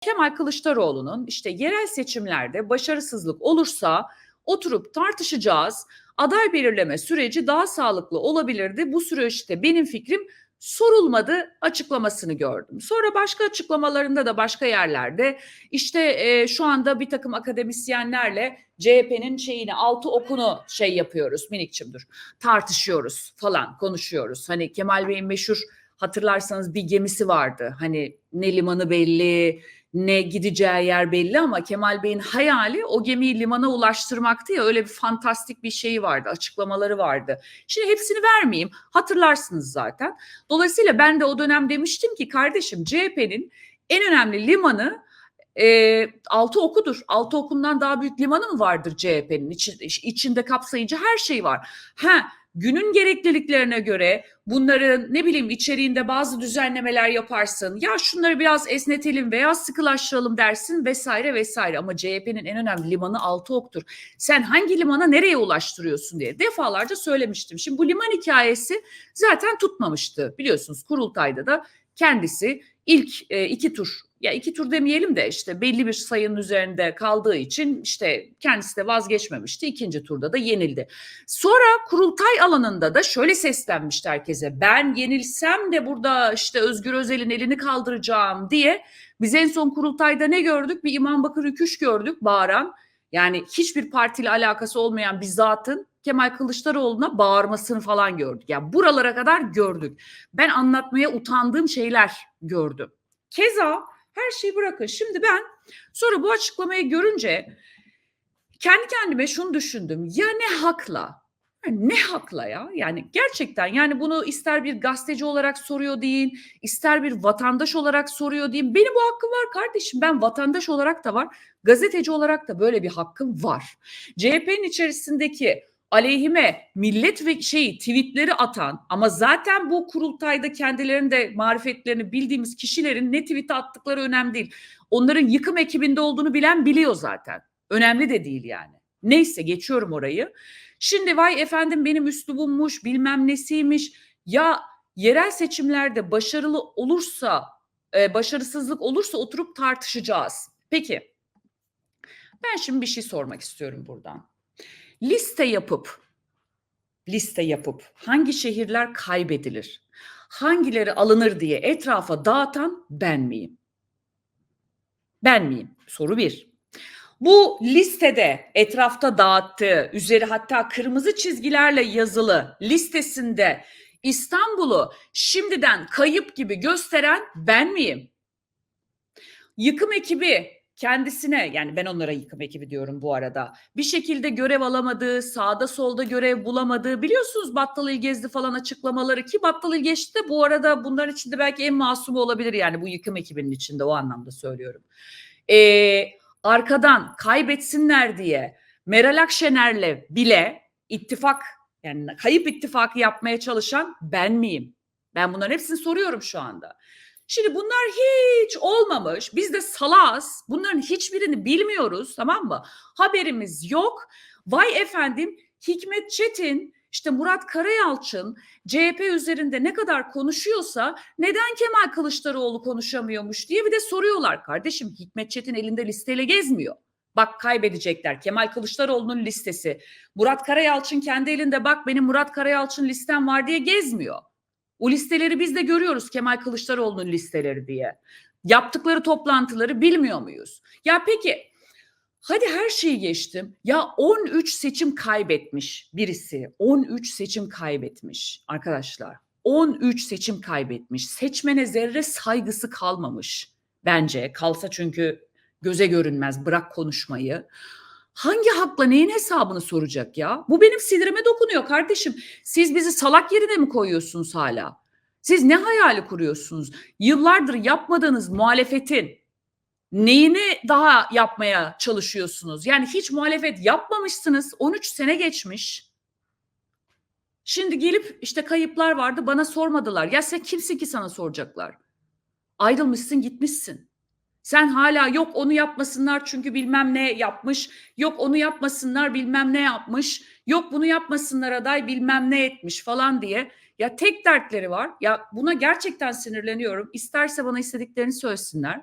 Kemal Kılıçdaroğlu'nun işte yerel seçimlerde başarısızlık olursa oturup tartışacağız. Aday belirleme süreci daha sağlıklı olabilirdi. Bu süreçte benim fikrim sorulmadı açıklamasını gördüm. Sonra başka açıklamalarında da başka yerlerde işte e, şu anda bir takım akademisyenlerle CHP'nin şeyini altı okunu şey yapıyoruz minikçim dur tartışıyoruz falan konuşuyoruz. Hani Kemal Bey'in meşhur hatırlarsanız bir gemisi vardı. Hani ne limanı belli ne gideceği yer belli ama Kemal Bey'in hayali o gemiyi limana ulaştırmaktı ya öyle bir fantastik bir şeyi vardı açıklamaları vardı. Şimdi hepsini vermeyeyim hatırlarsınız zaten. Dolayısıyla ben de o dönem demiştim ki kardeşim CHP'nin en önemli limanı e, altı okudur. Altı okundan daha büyük limanı mı vardır CHP'nin? İçi, içinde kapsayıcı her şey var. Ha günün gerekliliklerine göre bunların ne bileyim içeriğinde bazı düzenlemeler yaparsın. Ya şunları biraz esnetelim veya sıkılaştıralım dersin vesaire vesaire. Ama CHP'nin en önemli limanı altı oktur. Sen hangi limana nereye ulaştırıyorsun diye defalarca söylemiştim. Şimdi bu liman hikayesi zaten tutmamıştı. Biliyorsunuz kurultayda da kendisi ilk e, iki tur ya iki tur demeyelim de işte belli bir sayının üzerinde kaldığı için işte kendisi de vazgeçmemişti. İkinci turda da yenildi. Sonra kurultay alanında da şöyle seslenmişti herkese. Ben yenilsem de burada işte Özgür Özel'in elini kaldıracağım diye biz en son kurultayda ne gördük? Bir İmam Bakır Üküş gördük bağıran. Yani hiçbir partiyle alakası olmayan bir zatın Kemal Kılıçdaroğlu'na bağırmasını falan gördük. Yani buralara kadar gördük. Ben anlatmaya utandığım şeyler gördüm. Keza her şeyi bırakın. Şimdi ben sonra bu açıklamayı görünce kendi kendime şunu düşündüm. Ya ne hakla? Ne hakla ya? Yani gerçekten yani bunu ister bir gazeteci olarak soruyor deyin, ister bir vatandaş olarak soruyor deyin. Benim bu hakkım var kardeşim. Ben vatandaş olarak da var, gazeteci olarak da böyle bir hakkım var. CHP'nin içerisindeki aleyhime millet ve şey tweetleri atan ama zaten bu kurultayda kendilerinin de marifetlerini bildiğimiz kişilerin ne tweet attıkları önemli değil. Onların yıkım ekibinde olduğunu bilen biliyor zaten. Önemli de değil yani. Neyse geçiyorum orayı. Şimdi vay efendim benim üslubummuş bilmem nesiymiş. Ya yerel seçimlerde başarılı olursa e, başarısızlık olursa oturup tartışacağız. Peki ben şimdi bir şey sormak istiyorum buradan liste yapıp liste yapıp hangi şehirler kaybedilir, hangileri alınır diye etrafa dağıtan ben miyim? Ben miyim? Soru bir. Bu listede etrafta dağıttığı, üzeri hatta kırmızı çizgilerle yazılı listesinde İstanbul'u şimdiden kayıp gibi gösteren ben miyim? Yıkım ekibi kendisine yani ben onlara yıkım ekibi diyorum bu arada. Bir şekilde görev alamadığı, sağda solda görev bulamadığı biliyorsunuz Battal İl gezdi falan açıklamaları ki Battal İl geçti de bu arada bunların içinde belki en masumu olabilir yani bu yıkım ekibinin içinde o anlamda söylüyorum. Ee, arkadan kaybetsinler diye Meral Akşener'le bile ittifak yani kayıp ittifakı yapmaya çalışan ben miyim? Ben bunların hepsini soruyorum şu anda. Şimdi bunlar hiç olmamış. Biz de salaz. Bunların hiçbirini bilmiyoruz tamam mı? Haberimiz yok. Vay efendim Hikmet Çetin işte Murat Karayalçın CHP üzerinde ne kadar konuşuyorsa neden Kemal Kılıçdaroğlu konuşamıyormuş diye bir de soruyorlar. Kardeşim Hikmet Çetin elinde listeyle gezmiyor. Bak kaybedecekler. Kemal Kılıçdaroğlu'nun listesi. Murat Karayalçın kendi elinde bak benim Murat Karayalçın listem var diye gezmiyor. O listeleri biz de görüyoruz Kemal Kılıçdaroğlu'nun listeleri diye. Yaptıkları toplantıları bilmiyor muyuz? Ya peki hadi her şeyi geçtim. Ya 13 seçim kaybetmiş birisi. 13 seçim kaybetmiş arkadaşlar. 13 seçim kaybetmiş. Seçmene zerre saygısı kalmamış. Bence kalsa çünkü göze görünmez bırak konuşmayı. Hangi hakla neyin hesabını soracak ya? Bu benim sinirime dokunuyor kardeşim. Siz bizi salak yerine mi koyuyorsunuz hala? Siz ne hayali kuruyorsunuz? Yıllardır yapmadığınız muhalefetin neyini daha yapmaya çalışıyorsunuz? Yani hiç muhalefet yapmamışsınız. 13 sene geçmiş. Şimdi gelip işte kayıplar vardı bana sormadılar. Ya sen kimsin ki sana soracaklar? Ayrılmışsın gitmişsin. Sen hala yok onu yapmasınlar çünkü bilmem ne yapmış. Yok onu yapmasınlar bilmem ne yapmış. Yok bunu yapmasınlar aday bilmem ne etmiş falan diye. Ya tek dertleri var. Ya buna gerçekten sinirleniyorum. İsterse bana istediklerini söylesinler.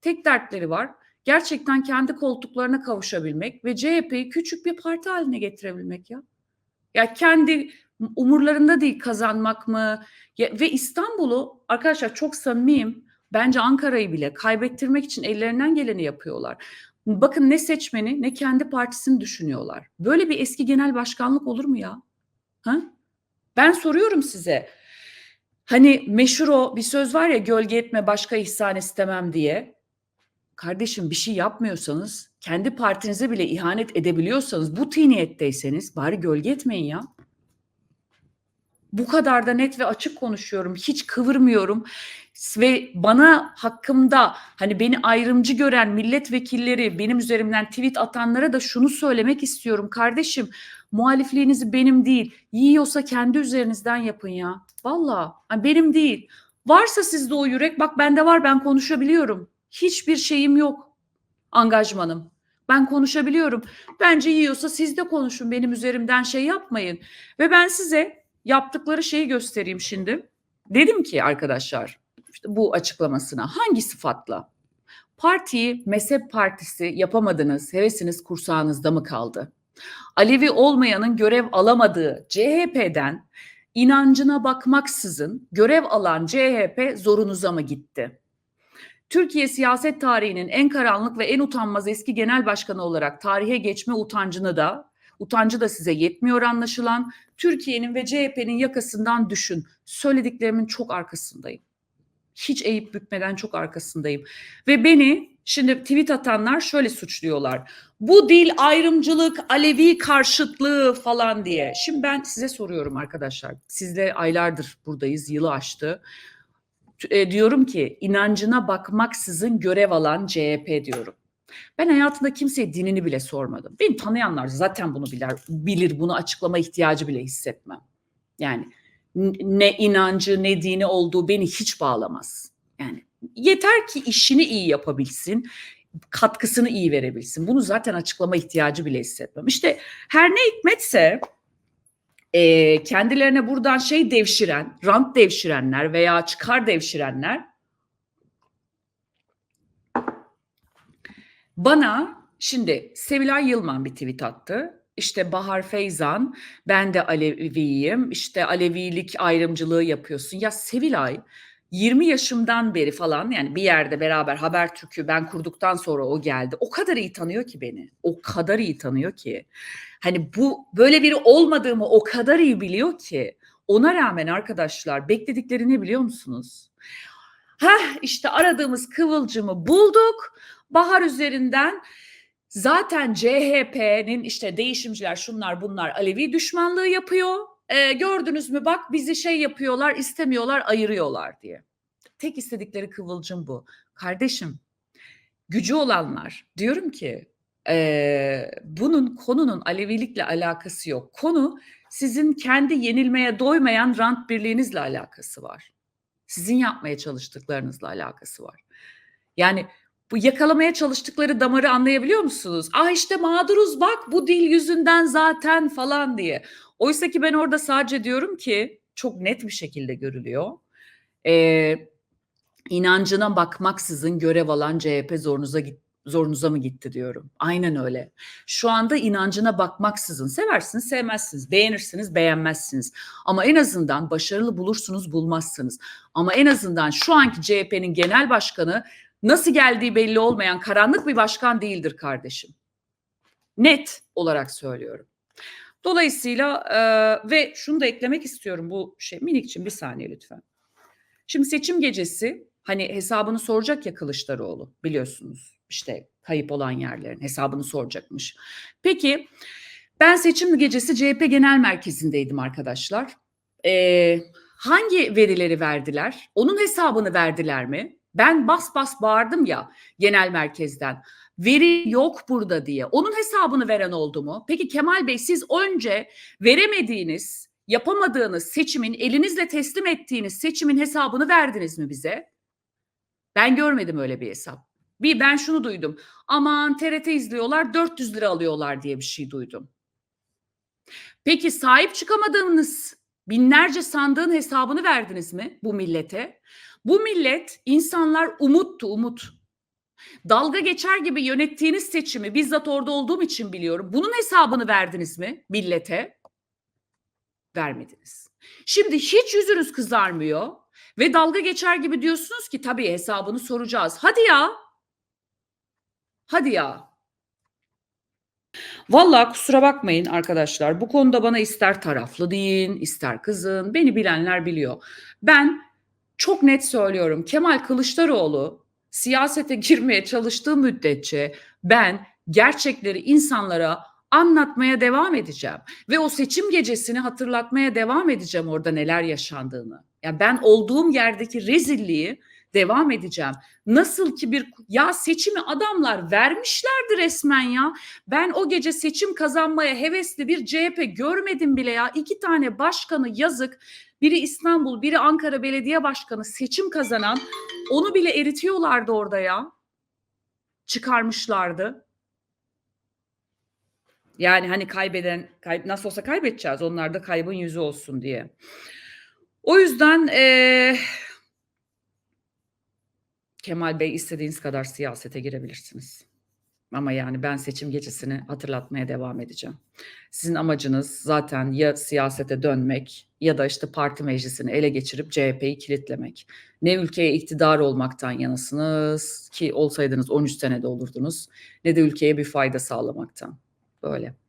tek dertleri var. Gerçekten kendi koltuklarına kavuşabilmek ve CHP'yi küçük bir parti haline getirebilmek ya. Ya kendi umurlarında değil kazanmak mı? Ya, ve İstanbul'u arkadaşlar çok samimiyim. Bence Ankara'yı bile kaybettirmek için ellerinden geleni yapıyorlar. Bakın ne seçmeni ne kendi partisini düşünüyorlar. Böyle bir eski genel başkanlık olur mu ya? Ha? Ben soruyorum size. Hani meşhur o bir söz var ya gölge etme başka ihsan istemem diye. Kardeşim bir şey yapmıyorsanız, kendi partinize bile ihanet edebiliyorsanız, bu tiniyetteyseniz bari gölge etmeyin ya. Bu kadar da net ve açık konuşuyorum. Hiç kıvırmıyorum. Ve bana hakkımda hani beni ayrımcı gören milletvekilleri benim üzerimden tweet atanlara da şunu söylemek istiyorum. Kardeşim muhalifliğinizi benim değil yiyorsa kendi üzerinizden yapın ya. Valla benim değil. Varsa sizde o yürek bak bende var ben konuşabiliyorum. Hiçbir şeyim yok angajmanım. Ben konuşabiliyorum. Bence yiyorsa siz de konuşun benim üzerimden şey yapmayın. Ve ben size yaptıkları şeyi göstereyim şimdi. Dedim ki arkadaşlar işte bu açıklamasına hangi sıfatla? Partiyi mezhep partisi yapamadınız, hevesiniz kursağınızda mı kaldı? Alevi olmayanın görev alamadığı CHP'den inancına bakmaksızın görev alan CHP zorunuza mı gitti? Türkiye siyaset tarihinin en karanlık ve en utanmaz eski genel başkanı olarak tarihe geçme utancını da utancı da size yetmiyor anlaşılan. Türkiye'nin ve CHP'nin yakasından düşün. Söylediklerimin çok arkasındayım. Hiç eğip bükmeden çok arkasındayım. Ve beni şimdi tweet atanlar şöyle suçluyorlar. Bu dil ayrımcılık, Alevi karşıtlığı falan diye. Şimdi ben size soruyorum arkadaşlar. Sizle aylardır buradayız, yılı aştı e, diyorum ki inancına bakmaksızın görev alan CHP diyorum. Ben hayatımda kimseye dinini bile sormadım. Beni tanıyanlar zaten bunu bilir, bilir bunu açıklama ihtiyacı bile hissetmem. Yani ne inancı ne dini olduğu beni hiç bağlamaz. Yani yeter ki işini iyi yapabilsin, katkısını iyi verebilsin. Bunu zaten açıklama ihtiyacı bile hissetmem. İşte her ne hikmetse e, kendilerine buradan şey devşiren, rant devşirenler veya çıkar devşirenler bana şimdi Sevilay Yılman bir tweet attı. İşte Bahar Feyzan, ben de Aleviyim, işte Alevilik ayrımcılığı yapıyorsun. Ya Sevilay 20 yaşımdan beri falan yani bir yerde beraber Habertürk'ü ben kurduktan sonra o geldi. O kadar iyi tanıyor ki beni. O kadar iyi tanıyor ki. Hani bu böyle biri olmadığımı o kadar iyi biliyor ki. Ona rağmen arkadaşlar bekledikleri ne biliyor musunuz? Ha işte aradığımız kıvılcımı bulduk. Bahar üzerinden zaten CHP'nin işte değişimciler şunlar bunlar Alevi düşmanlığı yapıyor. E, gördünüz mü bak bizi şey yapıyorlar istemiyorlar ayırıyorlar diye. Tek istedikleri kıvılcım bu. Kardeşim gücü olanlar diyorum ki e, bunun konunun Alevilikle alakası yok. Konu sizin kendi yenilmeye doymayan rant birliğinizle alakası var. Sizin yapmaya çalıştıklarınızla alakası var. Yani bu yakalamaya çalıştıkları damarı anlayabiliyor musunuz? Ah işte mağduruz bak bu dil yüzünden zaten falan diye. Oysa ki ben orada sadece diyorum ki çok net bir şekilde görülüyor. Ee, inancına bakmaksızın görev alan CHP zorunuza git, zorunuza mı gitti diyorum. Aynen öyle. Şu anda inancına bakmaksızın seversiniz, sevmezsiniz, beğenirsiniz, beğenmezsiniz. Ama en azından başarılı bulursunuz, bulmazsınız. Ama en azından şu anki CHP'nin genel başkanı nasıl geldiği belli olmayan karanlık bir başkan değildir kardeşim. Net olarak söylüyorum. Dolayısıyla e, ve şunu da eklemek istiyorum bu şey minikçim bir saniye lütfen. Şimdi seçim gecesi hani hesabını soracak ya Kılıçdaroğlu biliyorsunuz işte kayıp olan yerlerin hesabını soracakmış. Peki ben seçim gecesi CHP Genel Merkezi'ndeydim arkadaşlar. Ee, hangi verileri verdiler? Onun hesabını verdiler mi? Ben bas bas bağırdım ya genel merkezden. Veri yok burada diye. Onun hesabını veren oldu mu? Peki Kemal Bey siz önce veremediğiniz, yapamadığınız seçimin, elinizle teslim ettiğiniz seçimin hesabını verdiniz mi bize? Ben görmedim öyle bir hesap. Bir ben şunu duydum. Aman TRT izliyorlar 400 lira alıyorlar diye bir şey duydum. Peki sahip çıkamadığınız binlerce sandığın hesabını verdiniz mi bu millete? Bu millet insanlar umuttu umut. Dalga geçer gibi yönettiğiniz seçimi bizzat orada olduğum için biliyorum. Bunun hesabını verdiniz mi millete? Vermediniz. Şimdi hiç yüzünüz kızarmıyor ve dalga geçer gibi diyorsunuz ki tabii hesabını soracağız. Hadi ya. Hadi ya. Vallahi kusura bakmayın arkadaşlar. Bu konuda bana ister taraflı deyin, ister kızın. Beni bilenler biliyor. Ben çok net söylüyorum. Kemal Kılıçdaroğlu siyasete girmeye çalıştığı müddetçe ben gerçekleri insanlara anlatmaya devam edeceğim ve o seçim gecesini hatırlatmaya devam edeceğim orada neler yaşandığını. Ya ben olduğum yerdeki rezilliği devam edeceğim. Nasıl ki bir ya seçimi adamlar vermişlerdi resmen ya. Ben o gece seçim kazanmaya hevesli bir CHP görmedim bile ya. İki tane başkanı yazık. Biri İstanbul, biri Ankara Belediye Başkanı seçim kazanan onu bile eritiyorlardı orada ya. Çıkarmışlardı. Yani hani kaybeden kayb nasıl olsa kaybedeceğiz. Onlar da kaybın yüzü olsun diye. O yüzden eee Kemal Bey istediğiniz kadar siyasete girebilirsiniz. Ama yani ben seçim gecesini hatırlatmaya devam edeceğim. Sizin amacınız zaten ya siyasete dönmek ya da işte parti meclisini ele geçirip CHP'yi kilitlemek. Ne ülkeye iktidar olmaktan yanasınız ki olsaydınız 13 senede olurdunuz ne de ülkeye bir fayda sağlamaktan. Böyle.